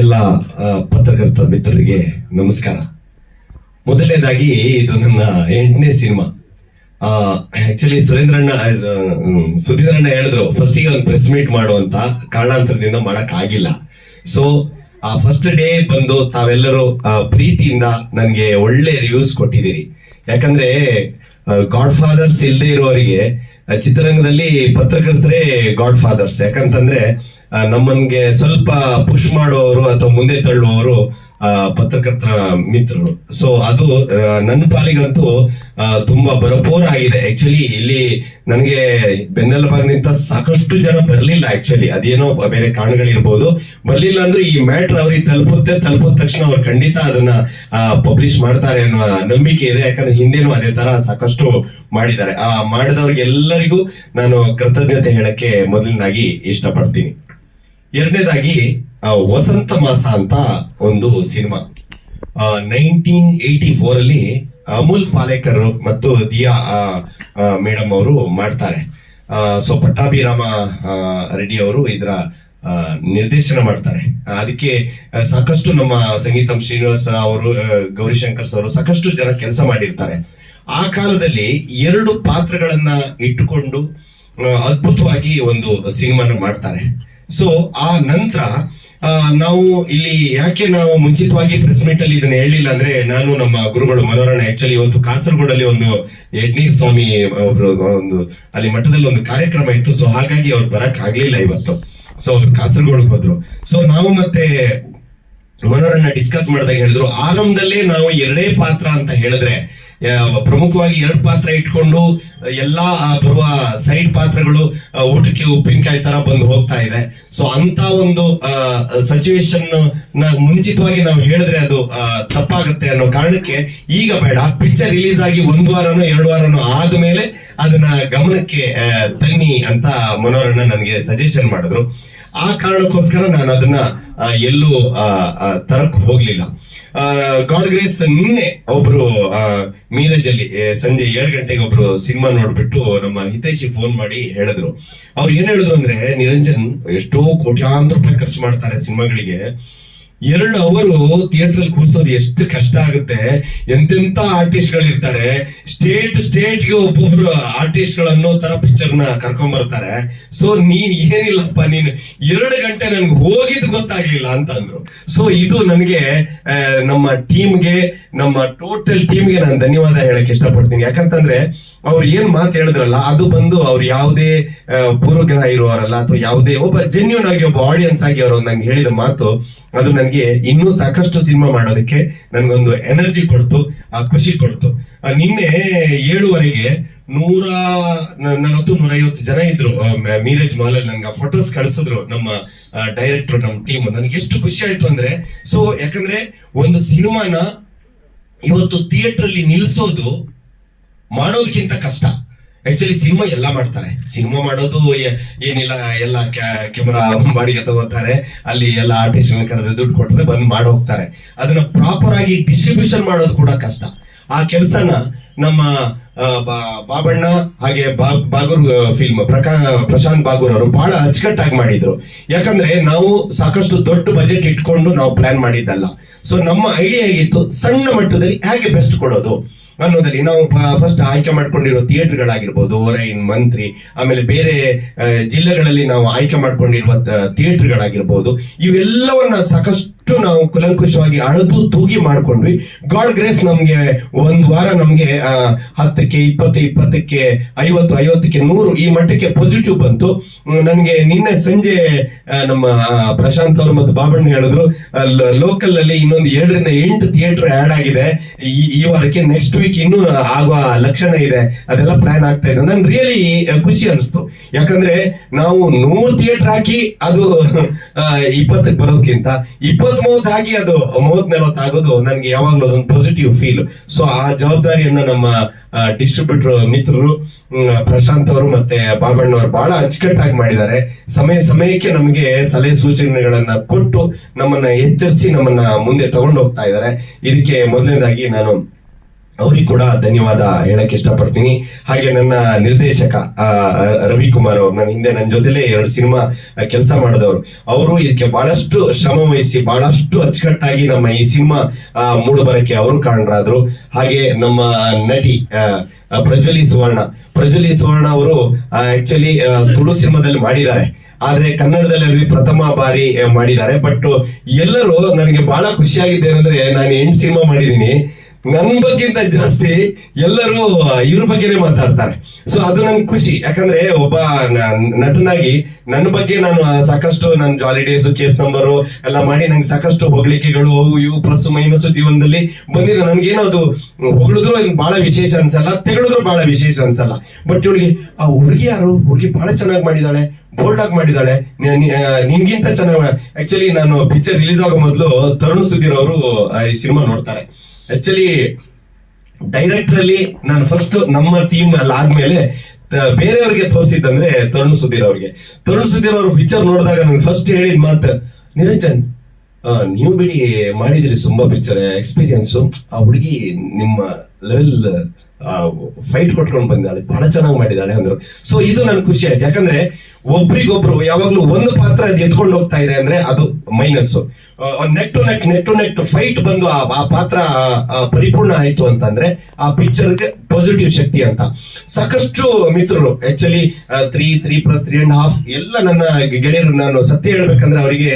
ಎಲ್ಲ ಪತ್ರಕರ್ತ ಮಿತ್ರರಿಗೆ ನಮಸ್ಕಾರ. ಮೊದಲನೇದಾಗಿ ಇದು ನನ್ನ ಎಂಟನೇ ಸಿನಿಮಾ. ಆಕ್ಚುಲಿ ಸುರೇಂದ್ರಣ್ಣ ಸುಧೀಂದ್ರಣ್ಣ ಹೇಳಿದ್ರು ಫಸ್ಟಿಗೆ ಒಂದು ಪ್ರೆಸ್ ಮೀಟ್ ಮಾಡುವಂತ ಕಾರಣಾಂತರದಿಂದ ಮಾಡಕ್ ಆಗಿಲ್ಲ ಸೊ ಆ ಫಸ್ಟ್ ಡೇ ಬಂದು ತಾವೆಲ್ಲರೂ ಪ್ರೀತಿಯಿಂದ ನನಗೆ ಒಳ್ಳೆ ರಿವ್ಯೂಸ್ ಕೊಟ್ಟಿದ್ದೀರಿ. ಯಾಕಂದ್ರೆ ಗಾಡ್ ಫಾದರ್ಸ್ ಇಲ್ಲದೆ ಇರೋರಿಗೆ ಚಿತ್ರರಂಗದಲ್ಲಿ ಪತ್ರಕರ್ತರೇ ಗಾಡ್ ಫಾದರ್ಸ್ ಯಾಕಂತಂದ್ರೆ ನಮ್ಮನ್ಗೆ ಸ್ವಲ್ಪ ಪುಷ್ ಮಾಡುವವರು ಅಥವಾ ಮುಂದೆ ತಳ್ಳುವವರು ಪತ್ರಕರ್ತರ ಮಿತ್ರರು. ಸೊ ಅದು ನನ್ನ ಪಾಲಿಗಂತೂ ತುಂಬಾ ಬರಪೋರ್ ಆಗಿದೆ ಆಕ್ಚುಲಿ ಇಲ್ಲಿ ನನಗೆ ಬೆನ್ನೆಲುಬಾಗಿನಿಂದ ಸಾಕಷ್ಟು ಜನ ಬರಲಿಲ್ಲ ಆಕ್ಚುಲಿ ಅದೇನೋ ಬೇರೆ ಕಾರಣಗಳಿರ್ಬೋದು. ಬರಲಿಲ್ಲ ಅಂದ್ರೆ ಈ ಮ್ಯಾಟ್ರ್ ಅವ್ರಿಗೆ ತಲುಪುತ್ತೆ. ತಲುಪಿದ ತಕ್ಷಣ ಅವ್ರು ಖಂಡಿತ ಅದನ್ನ ಪಬ್ಲಿಷ್ ಮಾಡ್ತಾರೆ ಅನ್ನೋ ನಂಬಿಕೆ ಇದೆ. ಯಾಕಂದ್ರೆ ಹಿಂದೆನೂ ಅದೇ ತರ ಸಾಕಷ್ಟು ಮಾಡಿದ್ದಾರೆ. ಆ, ಮಾಡಿದವ್ರಿಗೆಲ್ಲರಿಗೂ ನಾನು ಕೃತಜ್ಞತೆ ಹೇಳಕ್ಕೆ ಮೊದಲನೇದಾಗಿ ಇಷ್ಟಪಡ್ತೀನಿ. ಎರಡನೇದಾಗಿ ವಸಂತ ಮಾಸ ಅಂತ ಒಂದು ಸಿನಿಮಾ. ನೈನ್ಟೀನ್ ಏಯ್ಟಿ ಫೋರ್ ಅಲ್ಲಿ ಅಮೂಲ್ ಪಾಲೇಕರ್ ಮತ್ತು ದಿಯಾ ಮೇಡಮ್ ಅವರು ಮಾಡ್ತಾರೆ. ಸೊ ಪಟ್ಟಾಭಿರಾಮ ರೆಡ್ಡಿ ಅವರು ಇದರ ನಿರ್ದೇಶನ ಮಾಡ್ತಾರೆ. ಅದಕ್ಕೆ ಸಾಕಷ್ಟು ನಮ್ಮ ಸಂಗೀತಂ ಶ್ರೀನಿವಾಸ ಅವರು ಗೌರಿಶಂಕರ್ ಅವರು ಸಾಕಷ್ಟು ಜನ ಕೆಲಸ ಮಾಡಿರ್ತಾರೆ. ಆ ಕಾಲದಲ್ಲಿ ಎರಡು ಪಾತ್ರಗಳನ್ನ ಇಟ್ಟುಕೊಂಡು ಅದ್ಭುತವಾಗಿ ಒಂದು ಸಿನಿಮಾನ ಮಾಡ್ತಾರೆ. ಸೊ ಆ ನಂತರ ನಾವು ಇಲ್ಲಿ ಯಾಕೆ ನಾವು ಮುಂಚಿತವಾಗಿ ಪ್ರೆಸ್ ಮೀಟ್ ಅಲ್ಲಿ ಇದನ್ನ ಹೇಳಲಿಲ್ಲ ಅಂದ್ರೆ ನಾನು ನಮ್ಮ ಗುರುಗಳು ಮನೋರಣ ಆಕ್ಚುಲಿ ಇವತ್ತು ಕಾಸರಗೋಡಲ್ಲಿ ಒಂದು ಯಡ್ನೀರ್ ಸ್ವಾಮಿ ಒಬ್ರು ಒಂದು ಅಲ್ಲಿ ಮಠದಲ್ಲಿ ಒಂದು ಕಾರ್ಯಕ್ರಮ ಇತ್ತು. ಸೊ ಹಾಗಾಗಿ ಅವ್ರು ಬರಕ್ ಆಗ್ಲಿಲ್ಲ ಇವತ್ತು. ಸೊ ಅವ್ರು ಕಾಸರಗೋಡಕ್ಕೆ ಹೋದ್ರು. ಸೊ ನಾವು ಮತ್ತೆ ಮನೋರನ್ನ ಡಿಸ್ಕಸ್ ಮಾಡಿದಾಗ ಹೇಳಿದ್ರು, ಆರಂಭದಲ್ಲೇ ನಾವು ಎರಡೇ ಪಾತ್ರ ಅಂತ ಹೇಳಿದ್ರೆ ಪ್ರಮುಖವಾಗಿ ಎರಡು ಪಾತ್ರ ಇಟ್ಕೊಂಡು, ಎಲ್ಲಾ ಬರುವ ಸೈಡ್ ಪಾತ್ರಗಳು ಊಟಕ್ಕೆ ಉಪ್ಪಿನಕಾಯಿ ತರ ಬಂದು ಹೋಗ್ತಾ ಇದೆ. ಸೊ ಅಂತ ಒಂದು ಸಿಚುವೇಶನ್ನ ಮುಂಚಿತವಾಗಿ ನಾವು ಹೇಳಿದ್ರೆ ಅದು ತಪ್ಪಾಗುತ್ತೆ ಅನ್ನೋ ಕಾರಣಕ್ಕೆ ಈಗ ಬೇಡ. ಪಿಕ್ಚರ್ ರಿಲೀಸ್ ಆಗಿ ಒಂದು ವಾರನೋ, ಎರಡು ವಾರನೋ ಆದ್ಮೇಲೆ ಅದನ್ನ ಗಮನಕ್ಕೆ ತನ್ನಿ ಅಂತ ಮನೋರಣ್ಣ ನನಗೆ ಸಜೆಷನ್ ಮಾಡಿದ್ರು. ಆ ಕಾರಣಕ್ಕೋಸ್ಕರ ನಾನು ಅದನ್ನ ಎಲ್ಲೂ ತರಕ್ ಹೋಗ್ಲಿಲ್ಲ. ಗಾಡ್ ಗ್ರೇಸ್ ನಿನ್ನೆ ಒಬ್ರು ಮೀರಜ್ ಅಲ್ಲಿ ಸಂಜೆ ಏಳು ಗಂಟೆಗೆ ಒಬ್ರು ಸಿನಿಮಾ ನೋಡ್ಬಿಟ್ಟು ನಮ್ಮ ಹಿತೈಷಿ ಫೋನ್ ಮಾಡಿ ಹೇಳಿದ್ರು. ಅವ್ರು ಏನ್ ಹೇಳಿದ್ರು ಅಂದ್ರೆ, ನಿರಂಜನ್ ಎಷ್ಟೋ ಕೋಟ್ಯಾಂತರ ರೂಪಾಯಿ ಖರ್ಚು ಮಾಡ್ತಾರೆ ಸಿನಿಮಾಗಳಿಗೆ. ಎರಡು ಅವರು ಥಿಯೇಟರ್ ಕೂರಿಸೋದು ಎಷ್ಟು ಕಷ್ಟ ಆಗುತ್ತೆ? ಎಂತೆಂತ ಆರ್ಟಿಸ್ಟ್ಗಳು ಇರ್ತಾರೆ ಸ್ಟೇಟ್ ಸ್ಟೇಟ್ಗೆ ಒಬ್ಬೊಬ್ರು ಆರ್ಟಿಸ್ಟ್ಗಳು ಅನ್ನೋ ತರ ಪಿಕ್ಚರ್ನ ನ ಕರ್ಕೊಂಡ್ ಬರ್ತಾರೆ ಸೊ ನೀನ್ ಏನಿಲ್ಲಪ್ಪ, ನೀನು ಎರಡು ಗಂಟೆ ನನ್ಗೆ ಹೋಗಿದ್ ಗೊತ್ತಾಗ್ಲಿಲ್ಲ ಅಂತ ಅಂದ್ರು. ಸೊ ಇದು ನನಗೆ ನಮ್ಮ ಟೀಮ್ಗೆ ನಮ್ಮ ಟೋಟಲ್ ಟೀಮ್ಗೆ ನಾನು ಧನ್ಯವಾದ ಹೇಳಕ್ ಇಷ್ಟಪಡ್ತೀನಿ. ಯಾಕಂತಂದ್ರೆ ಅವ್ರು ಏನ್ ಮಾತು ಹೇಳಿದ್ರಲ್ಲ, ಅದು ಬಂದು ಅವ್ರು ಯಾವುದೇ ಪೂರ್ವಗ್ರಹ ಇರುವವರಲ್ಲ ಅಥವಾ ಯಾವುದೇ ಒಬ್ಬ ಜೆನ್ಯೂನ್ ಆಗಿ ಒಬ್ಬ ಆಡಿಯನ್ಸ್ ಆಗಿ ಅವರು ನಂಗೆ ಹೇಳಿದ ಮಾತು, ಅದು ನನಗೆ ಇನ್ನೂ ಸಾಕಷ್ಟು ಸಿನಿಮಾ ಮಾಡೋದಕ್ಕೆ ನನಗೊಂದು ಎನರ್ಜಿ ಕೊಡ್ತು, ಆ, ಖುಷಿ ಕೊಡ್ತು. ನಿನ್ನೆ ಏಳುವರೆಗೆ ನೂರ ನಲವತ್ತು, ನೂರೈವತ್ತು ಜನ ಇದ್ರು. ಮೀರೇಜ್ ಮಾಲ್ ಅಲ್ಲಿ ನನ್ಗೆ ಫೋಟೋಸ್ ಕಳಿಸಿದ್ರು ನಮ್ಮ ಡೈರೆಕ್ಟರ್ ನಮ್ಮ ಟೀಮ್ ನನಗೆ ಎಷ್ಟು ಖುಷಿ ಆಯ್ತು ಅಂದ್ರೆ ಸೊ ಯಾಕಂದ್ರೆ ಒಂದು ಸಿನಿಮಾನ ಇವತ್ತು ಥಿಯೇಟರ್ ಅಲ್ಲಿ ನಿಲ್ಸೋದು ಮಾಡೋದಕ್ಕಿಂತ ಕಷ್ಟ. ಆಕ್ಚುಲಿ ಸಿನಿಮಾ ಎಲ್ಲ ಮಾಡ್ತಾರೆ. ಸಿನಿಮಾ ಮಾಡೋದು ಏನಿಲ್ಲ, ಎಲ್ಲ ಕ್ಯಾಮರಾ ಬಾಡಿಗೆ ತಗೋತಾರೆ. ಅಲ್ಲಿ ಎಲ್ಲ ಆರ್ಟಿಸ್ಟ್ ಕರೆದು ದುಡ್ಡು ಕೊಟ್ಟರೆ ಬಂದು ಮಾಡಿ ಹೋಗ್ತಾರೆ ಅದನ್ನ ಪ್ರಾಪರ್ ಆಗಿ ಡಿಸ್ಟ್ರಿಬ್ಯೂಷನ್ ಮಾಡೋದು ಕೂಡ ಕಷ್ಟ. ಆ ಕೆಲಸನ ನಮ್ಮ ಬಾಬಣ್ಣ ಹಾಗೆ ಬಾಗೂರ್ ಫಿಲ್ಮ್ ಪ್ರಕಾ ಪ್ರಶಾಂತ್ ಬಾಗೂರ್ ಅವರು ಬಹಳ ಅಚ್ಚುಕಟ್ಟಾಗಿ ಮಾಡಿದ್ರು. ಯಾಕಂದ್ರೆ ನಾವು ಸಾಕಷ್ಟು ದೊಡ್ಡ ಬಜೆಟ್ ಇಟ್ಕೊಂಡು ನಾವು ಪ್ಲಾನ್ ಮಾಡಿದ್ದಲ್ಲ. ಸೊ ನಮ್ಮ ಐಡಿಯಾ ಹೇಗಿತ್ತು ಸಣ್ಣ ಮಟ್ಟದಲ್ಲಿ ಹೇಗೆ ಬೆಸ್ಟ್ ಕೊಡೋದು? ಅನ್ನೋದಲ್ಲಿ ನಾವು ಫಸ್ಟ್ ಆಯ್ಕೆ ಮಾಡ್ಕೊಂಡಿರೋ ಥಿಯೇಟರ್ಗಳಾಗಿರ್ಬೋದು ಒರೈನ್ ಮಂತ್ರಿ, ಆಮೇಲೆ ಬೇರೆ ಜಿಲ್ಲೆಗಳಲ್ಲಿ ನಾವು ಆಯ್ಕೆ ಮಾಡ್ಕೊಂಡಿರುವ ಥಿಯೇಟರ್ಗಳಾಗಿರ್ಬೋದು, ಇವೆಲ್ಲವನ್ನ ಸಾಕಷ್ಟು ನಾವು ಕುಲಂಕುಷವಾಗಿ ಅಳದು ತೂಗಿ ಮಾಡ್ಕೊಂಡ್ವಿ. ಗಾಡ್ ಗ್ರೇಸ್ ನಮ್ಗೆ ಒಂದ್ ವಾರ ನಮ್ಗೆ ಹತ್ತಕ್ಕೆ, ಇಪ್ಪತ್ತು, ಇಪ್ಪತ್ತಕ್ಕೆ, ಐವತ್ತು, ಐವತ್ತಕ್ಕೆ ನೂರು ಈ ಮಟ್ಟಕ್ಕೆ ಪಾಸಿಟಿವ್ ಬಂತು. ನನಗೆ ನಿನ್ನೆ ಸಂಜೆ ನಮ್ಮ ಪ್ರಶಾಂತ್ ಅವರು ಮತ್ತು ಬಾಬಣ್ಣ ಹೇಳಿದ್ರು ಲೋಕಲ್ ಅಲ್ಲಿ ಇನ್ನೊಂದು ಏಳರಿಂದ ಎಂಟು ಥಿಯೇಟರ್ ಆಡ್ ಆಗಿದೆ. ಈ ಈ ವಾರಕ್ಕೆ ನೆಕ್ಸ್ಟ್ ವೀಕ್ ಇನ್ನೂ ಆಗುವ ಲಕ್ಷಣ ಇದೆ. ಅದೆಲ್ಲ ಪ್ಲಾನ್ ಆಗ್ತಾ ಇದೆ. ನನ್ ರಿಯಲಿ ಖುಷಿ ಅನಿಸ್ತು. ಯಾಕಂದ್ರೆ ನಾವು ನೂರು ಥಿಯೇಟರ್ ಹಾಕಿ ಅದು ಇಪ್ಪತ್ತಕ್ಕೆ ಬರೋದಕ್ಕಿಂತ ಇಪ್ಪತ್ ಮೂವತ್ ಹಾಕಿ ಅದು ಮೂವತ್ ನಲವತ್ ಆಗೋದು ನನ್ಗೆ ಯಾವಾಗ್ಲೂ ಅದೊಂದು ಪಾಸಿಟಿವ್ ಫೀಲ್ ಸೊ ಆ ಜವಾಬ್ದಾರಿಯನ್ನ ನಮ್ಮ ಡಿಸ್ಟ್ರಿಬ್ಯೂಟರ್ ಮಿತ್ರರು ಪ್ರಶಾಂತ್ ಅವರು ಮತ್ತೆ ಬಾಬಣ್ಣ ಅವರು ಬಹಳ ಅಚ್ಚುಕಟ್ಟಾಗಿ ಮಾಡಿದ್ದಾರೆ. ಸಮಯ ಸಮಯಕ್ಕೆ ನಮಗೆ ಸಲಹೆ ಸೂಚನೆಗಳನ್ನ ಕೊಟ್ಟು ನಮ್ಮನ್ನ ಎಚ್ಚರಿಸಿ ನಮ್ಮನ್ನ ಮುಂದೆ ತಗೊಂಡು ಹೋಗ್ತಾ ಇದ್ದಾರೆ. ಇದಕ್ಕೆ ಮೊದಲನೇದಾಗಿ ನಾನು ಅವ್ರಿಗೆ ಕೂಡ ಧನ್ಯವಾದ ಹೇಳಕ್ ಇಷ್ಟಪಡ್ತೀನಿ. ಹಾಗೆ ನನ್ನ ನಿರ್ದೇಶಕ ರವಿಕುಮಾರ್ ಅವ್ರು, ನನ್ನ ಹಿಂದೆ ನನ್ನ ಜೊತೆಲೆ ಎರಡು ಸಿನಿಮಾ ಕೆಲಸ ಮಾಡಿದವರು. ಅವರು ಇದಕ್ಕೆ ಬಹಳಷ್ಟು ಶ್ರಮ ವಹಿಸಿ, ಬಹಳಷ್ಟು ಅಚ್ಚುಕಟ್ಟಾಗಿ ನಮ್ಮ ಈ ಸಿನಿಮಾ ಮೂಡು ಬರಕ್ಕೆ ಅವರು ಕಾರಣರಾದ್ರು. ಹಾಗೆ ನಮ್ಮ ನಟಿ ಪ್ರಜ್ವಲಿ ಸುವರ್ಣ. ಪ್ರಜ್ವಲಿ ಸುವರ್ಣ ಅವರು ಆಕ್ಚುಲಿ ತುಳು ಸಿನಿಮಾದಲ್ಲಿ ಮಾಡಿದ್ದಾರೆ. ಆದ್ರೆ ಕನ್ನಡದಲ್ಲಿ ಪ್ರಥಮ ಬಾರಿ ಮಾಡಿದ್ದಾರೆ. ಬಟ್ ಎಲ್ಲರೂ ನನಗೆ ಬಹಳ ಖುಷಿಯಾಗಿದ್ದೇನೆಂದ್ರೆ, ನಾನು ಎಂಟು ಸಿನಿಮಾ ಮಾಡಿದ್ದೀನಿ. ನನ್ನ ಬಗ್ಗಿಂತ ಜಾಸ್ತಿ ಎಲ್ಲರೂ ಇವ್ರ ಬಗ್ಗೆನೇ ಮಾತಾಡ್ತಾರೆ. ಸೊ ಅದು ನನ್ ಖುಷಿ. ಯಾಕಂದ್ರೆ ಒಬ್ಬ ನಟನಾಗಿ ನನ್ನ ಬಗ್ಗೆ ನಾನು ಸಾಕಷ್ಟು ನನ್ನ ಜಾಲಿ ಡೇಸ್ ಕೇಸ್ ನಂಬರು ಎಲ್ಲ ಮಾಡಿ ನಂಗೆ ಸಾಕಷ್ಟು ಹೊಗಳಿಕೆಗಳು, ಇವು ಪ್ಲಸ್ ಮೈನಸ್ ಜೀವನದಲ್ಲಿ ಬಂದಿದೆ. ನನ್ಗೇನದು ಹೊಗಳಿದ್ರು ಬಹಳ ವಿಶೇಷ ಅನ್ಸಲ್ಲ, ತೆಗಳಿದ್ರು ಬಹಳ ವಿಶೇಷ ಅನ್ಸಲ್ಲ. ಬಟ್ ಇವಳಿಗೆ, ಆ ಹುಡುಗಿ ಯಾರು? ಹುಡುಗಿ ಬಹಳ ಚೆನ್ನಾಗಿ ಮಾಡಿದಾಳೆ ಬೋಲ್ಡ್ ಆಗಿ ಮಾಡಿದಾಳೆ. ನಿನ್ಗಿಂತ ಚೆನ್ನಾಗಿ ಆಕ್ಚುಲಿ ನಾನು ಪಿಕ್ಚರ್ ರಿಲೀಸ್ ಆಗೋ ಮೊದಲು ತರುಣ್ ಸುಧೀರ್ ಅವರು ಈ ಸಿನಿಮಾ ನೋಡ್ತಾರೆ. ಆಕ್ಚುಲಿ ಡೈರೆಕ್ಟರ್ ಅಲ್ಲಿ ನಾನು ಫಸ್ಟ್ ನಮ್ಮ ಟೀಮ್ ಅಲ್ಲಿ ಆದ್ಮೇಲೆ ಬೇರೆಯವ್ರಿಗೆ ತೋರಿಸಿದ್ದಂದ್ರೆ ತರುಣ್ ಸುಧೀರ್ ಅವ್ರಿಗೆ. ತರುಣ್ ಸುಧೀರ್ ಅವ್ರ ಪಿಕ್ಚರ್ ನೋಡಿದಾಗ ನನಗೆ ಫಸ್ಟ್ ಹೇಳಿದ ಮಾತು, ನಿರಂಜನ್ ನೀವು ಬಿಡಿ, ಮಾಡಿದಿರಿ ತುಂಬಾ ಪಿಕ್ಚರ್ ಎಕ್ಸ್ಪೀರಿಯನ್ಸು ಆ ಹುಡುಗಿ ನಿಮ್ಮ ಲೆವೆಲ್ ಫೈಟ್ ಕೊಟ್ಕೊಂಡು ಬಂದಾಳೆ, ಬಹಳ ಚೆನ್ನಾಗಿ ಮಾಡಿದಾಳೆ ಅಂದ್ರು. ಸೊ ಇದು ನನ್ ಖುಷಿ ಆಯ್ತು. ಯಾಕಂದ್ರೆ ಒಬ್ರಿಗೊಬ್ರು ಯಾವಾಗ್ಲೂ ಒಂದು ಪಾತ್ರ ಅದು ಎತ್ಕೊಂಡು ಹೋಗ್ತಾ ಇದೆ ಅಂದ್ರೆ ಅದು minus net to net net to net fight ಬಂದು ಆ ಪಾತ್ರ ಪರಿಪೂರ್ಣ ಆಯ್ತು ಅಂತಂದ್ರೆ ಆ ಪಿಕ್ಚರ್ಗೆ ಪಾಸಿಟಿವ್ ಶಕ್ತಿ ಅಂತ. ಸಾಕಷ್ಟು ಮಿತ್ರರು actually three three plus three and half ಎಲ್ಲ ನನ್ನ ಗೆಳೆಯರು ನಾನು ಸತ್ಯ ಹೇಳ್ಬೇಕಂದ್ರೆ ಅವರಿಗೆ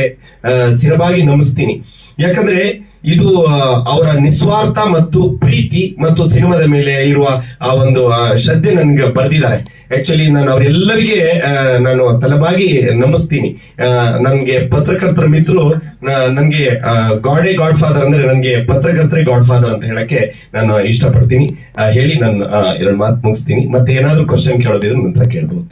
ಸಿರಬಾಗಿ ನಮಿಸ್ತೀನಿ. ಯಾಕಂದ್ರೆ ಇದು ಅವರ ನಿಸ್ವಾರ್ಥ ಮತ್ತು ಪ್ರೀತಿ ಮತ್ತು ಸಿನಿಮಾದ ಮೇಲೆ ಇರುವ, ಆ, ಒಂದು ಶ್ರದ್ಧೆ ನನ್ಗೆ ಬರೆದಿದ್ದಾರೆ. ಆಕ್ಚುಲಿ ನಾನು ಅವರೆಲ್ಲರಿಗೆ ನಾನು ತಲೆಬಾಗಿ ನಮಿಸ್ತೀನಿ. ನನ್ಗೆ ಪತ್ರಕರ್ತರ ಮಿತ್ರರು ನನ್ಗೆ ಗಾಡೇ ಗಾಡ್ ಫಾದರ್ ಅಂದ್ರೆ ನನ್ಗೆ ಪತ್ರಕರ್ತರೇ ಗಾಡ್ ಫಾದರ್ ಅಂತ ಹೇಳಕ್ಕೆ ನಾನು ಇಷ್ಟಪಡ್ತೀನಿ. ಹೇಳಿ ನಾನು ಎರಡು ಮಾತು ಮುಗಿಸ್ತೀನಿ. ಮತ್ತೆ ಏನಾದ್ರು ಕ್ವಶನ್ ಕೇಳೋದಿದ್ರೆ ನಂತರ ಕೇಳ್ಬೋದು.